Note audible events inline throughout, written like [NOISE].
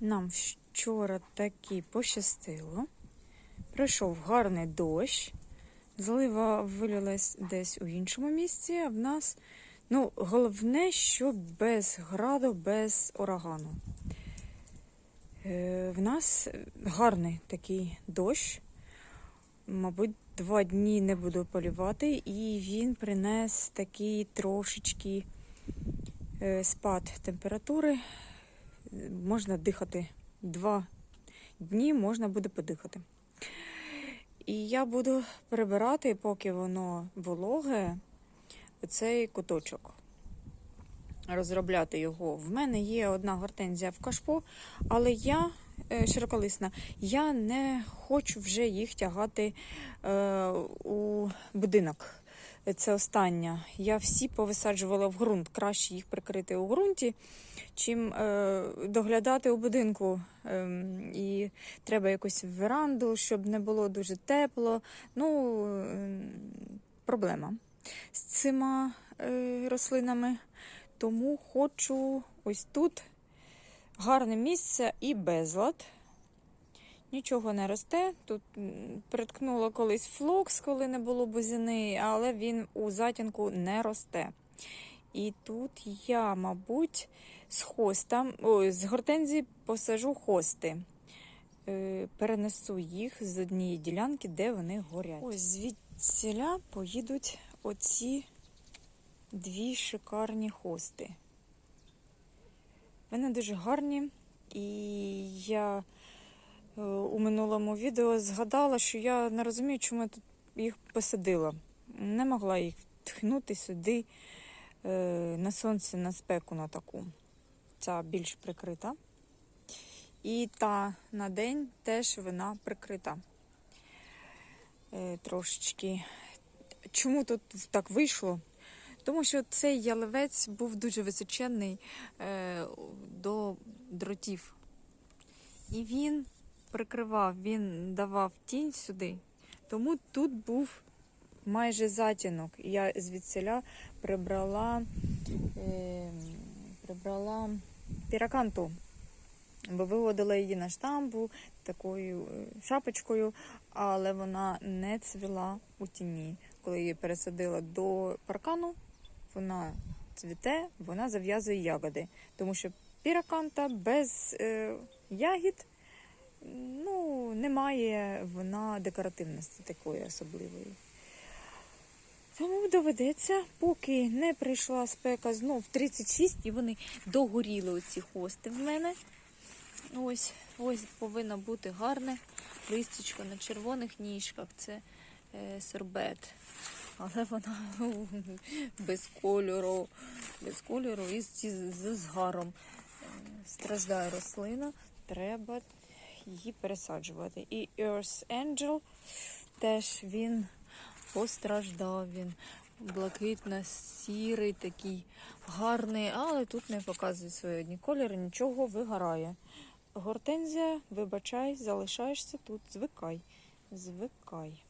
Нам вчора таки пощастило. Прийшов гарний дощ. Злива вилилась десь у іншому місці, а в нас, ну, головне, що без граду, без урагану. Е, в нас гарний такий дощ. Мабуть, два дні не буду полювати, і він принес такий трошечки е, спад температури. Можна дихати. Два дні можна буде подихати. І я буду прибирати, поки воно вологе, оцей куточок. Розробляти його. В мене є одна гортензія в кашпо, але я е, широколисна, я не хочу вже їх тягати е, у будинок. Це остання. Я всі повисаджувала в ґрунт. Краще їх прикрити у ґрунті, чим е, доглядати у будинку. Ем, і треба якусь веранду, щоб не було дуже тепло. Ну, ем, проблема з цими е, рослинами. Тому хочу ось тут гарне місце і безлад. Нічого не росте. Тут приткнуло колись флокс, коли не було бузини, але він у затінку не росте. І тут я, мабуть, з хоста, ой, з гортензії посажу хости. Е, Перенесу їх з однієї ділянки, де вони горять. Ось звідсіля поїдуть оці дві шикарні хости. Вони дуже гарні, і я у минулому відео згадала, що я не розумію, чому я тут їх посадила. Не могла їх тхнути сюди е, на сонце, на спеку на таку. Ця більш прикрита. І та на день теж вона прикрита. Е, трошечки. Чому тут так вийшло? Тому що цей ялевець був дуже височенний е, до дротів. І він прикривав, він давав тінь сюди. Тому тут був майже затінок. Я звідсіля прибрала, е, прибрала піраканту, бо виводила її на штамбу такою е, шапочкою, але вона не цвіла у тіні. Коли її пересадила до паркану, вона цвіте, вона зав'язує ягоди. Тому що піраканта без е, ягід ну, немає вона декоративності такої особливої. Тому доведеться, поки не прийшла спека знов 36, і вони догоріли оці хости в мене. Ось, ось повинно бути гарне листячко на червоних ніжках. Це е, сорбет. Але вона ну, без кольору, без кольору і з, з згаром Е, страждає рослина. Треба її пересаджувати. І Earth Angel теж він постраждав. Він блакитно-сірий, такий гарний, але тут не показує свої одні кольори, нічого вигорає. Гортензія, вибачай, залишаєшся тут, звикай, звикай.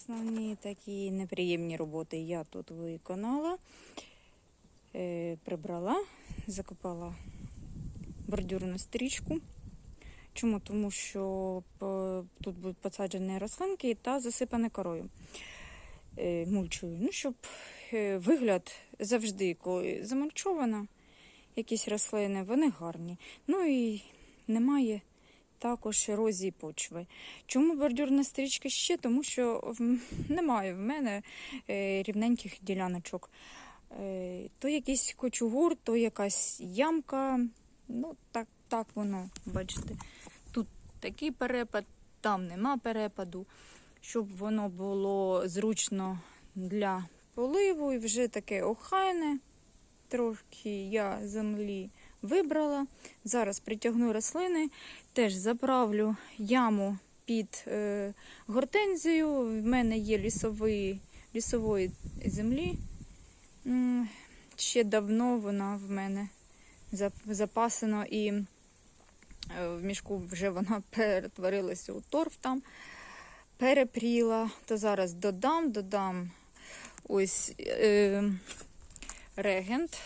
Основні такі неприємні роботи я тут виконала. Е, прибрала, закопала бордюрну стрічку. Чому? Тому що тут будуть посаджені рослинки та засипані корою, е, мульчою. Ну, щоб е, вигляд завжди, коли замульчована, якісь рослини, вони гарні. Ну і немає також ерозії почви. Чому бордюрна стрічка ще? Тому що немає в мене е, рівненьких діляночок. Е, То якийсь кочугур, то якась ямка. Ну, так, так воно, бачите. Тут такий перепад, там нема перепаду, щоб воно було зручно для поливу і вже таке охайне. Трохи я землі вибрала. Зараз притягну рослини, теж заправлю яму під е, гортензію. В мене є лісовий, лісової землі. Ще давно вона в мене запасена і е, в мішку вже вона [LAUGHS] перетворилася у торф там, перепріла. То зараз додам, додам ось е, регент,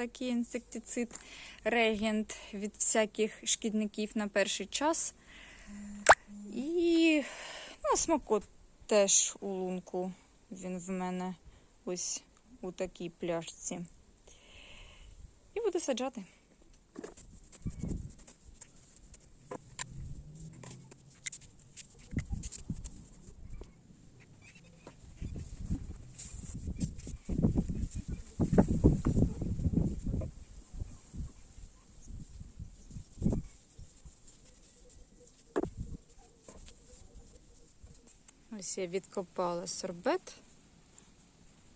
такий інсектицид, регент від всяких шкідників на перший час. І ну, смокот теж у лунку. Він в мене ось у такій пляшці. І буду саджати. Ось я відкопала сорбет.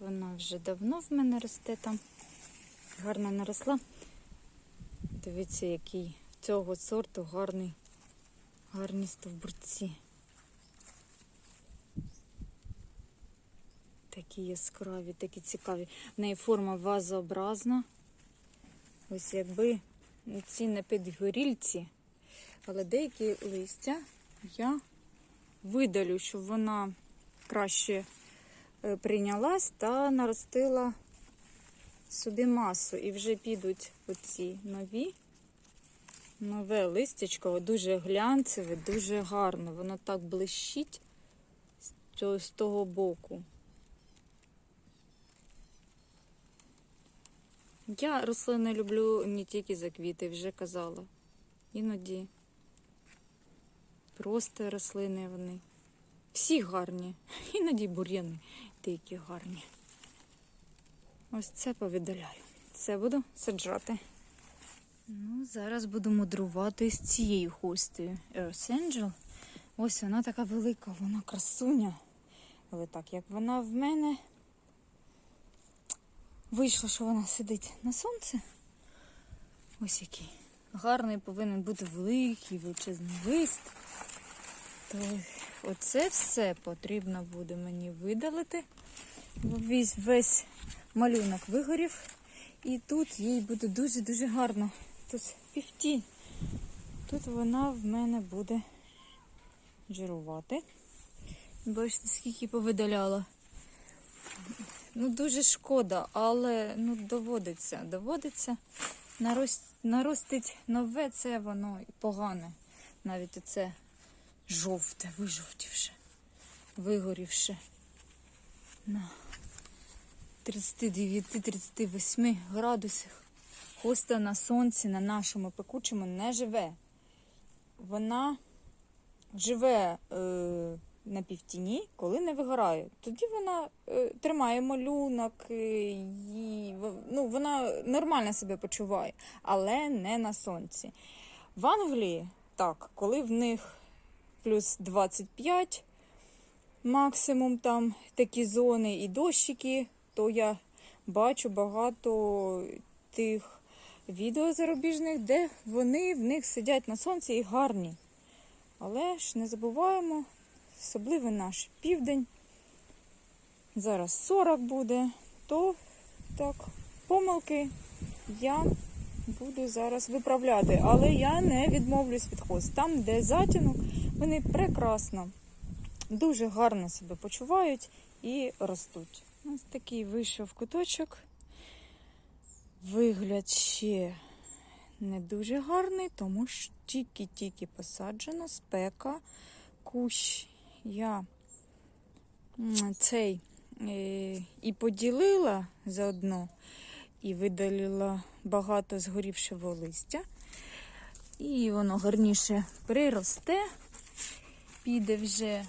Вона вже давно в мене росте там. Гарно наросла. Дивіться, який в цього сорту гарний, гарні стовбурці. Такі яскраві, такі цікаві. В неї форма вазообразна. Ось якби ці не підгорільці, але деякі листя я видалю, щоб вона краще е, прийнялась та наростила сюди масу. І вже підуть оці нові, нове листячко, дуже глянцеве, дуже гарне. Воно так блищить з того боку. Я рослини люблю не тільки за квіти, вже казала. Іноді просто рослини вони. Всі гарні. [LAUGHS] Іноді бур'яни деякі гарні. Ось це повидаляю. Це буду саджати. Ну, зараз буду мудрувати з цією хостею Earth Angel. Ось вона така велика, вона красуня. Але так, як вона в мене вийшло, що вона сидить на сонці. Ось який. Гарний повинен бути великий, величезний лист. То оце все потрібно буде мені видалити. Бо весь, весь малюнок вигорів. І тут їй буде дуже-дуже гарно. Тут півтінь. Тут вона в мене буде жирувати. Бачите, скільки повидаляла. Ну, дуже шкода, але ну, доводиться. Доводиться. Нарост, наростить нове, це воно і погане. Навіть оце жовте, вижовтівше, вигорівше. На 39-38 градусах. Хоста на сонці, на нашому пекучому не живе. Вона живе е, на півтіні, коли не вигорає. Тоді вона е, тримає малюнок, е, в- ну, вона нормально себе почуває, але не на сонці. В Англії так, коли в них плюс 25 максимум там такі зони і дощики, то я бачу багато тих відео зарубіжних, де вони в них сидять на сонці і гарні. Але ж не забуваємо, особливо наш південь. Зараз 40 буде, то так, помилки я буду зараз виправляти. Але я не відмовлюсь від хост. Там, де затінок, вони прекрасно дуже гарно себе почувають і ростуть. Ось такий вийшов куточок. Вигляд ще не дуже гарний, тому що тільки-тільки посаджено спека кущ. Я цей е, і поділила заодно, і видалила багато згорівшого листя. І воно гарніше приросте, піде вже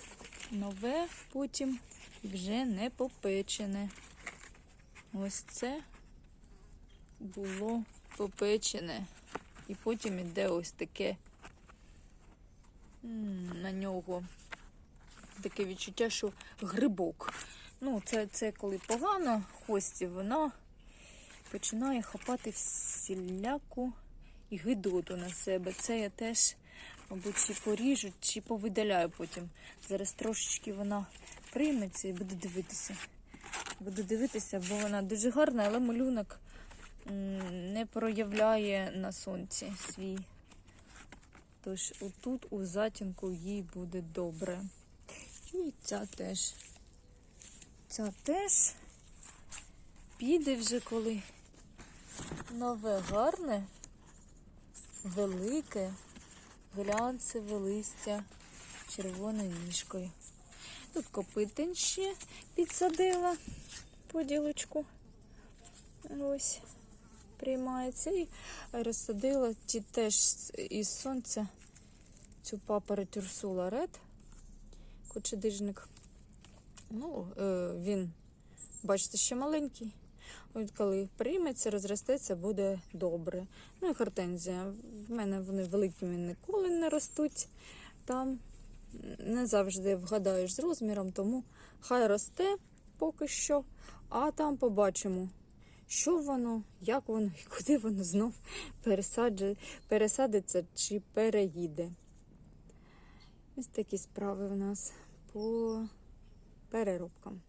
нове, потім вже не попечене. Ось це було попечене. І потім іде ось таке на нього таке відчуття, що грибок. Ну, це, це коли погано хості, вона починає хапати всіляку і гидоту на себе. Це я теж, мабуть, чи поріжу, чи повидаляю потім. Зараз трошечки вона прийметься і буду дивитися. Буду дивитися, бо вона дуже гарна, але малюнок не проявляє на сонці свій. Тож отут у затінку їй буде добре. І ця теж. Ця теж піде вже коли нове гарне, велике, глянцеве листя червоною ніжкою. Тут копитень ще підсадила поділочку. Ось приймається. І розсадила ті теж із сонця цю папороть Урсула Ред. Кочедижник. Ну, е, він, бачите, ще маленький. От коли прийметься, розростеться, буде добре. Ну і гортензія. В мене вони великими ніколи не ростуть. Там не завжди вгадаєш з розміром, тому хай росте поки що, а там побачимо, що воно, як воно і куди воно знов пересадиться чи переїде. Ось такі справи в нас по переробкам.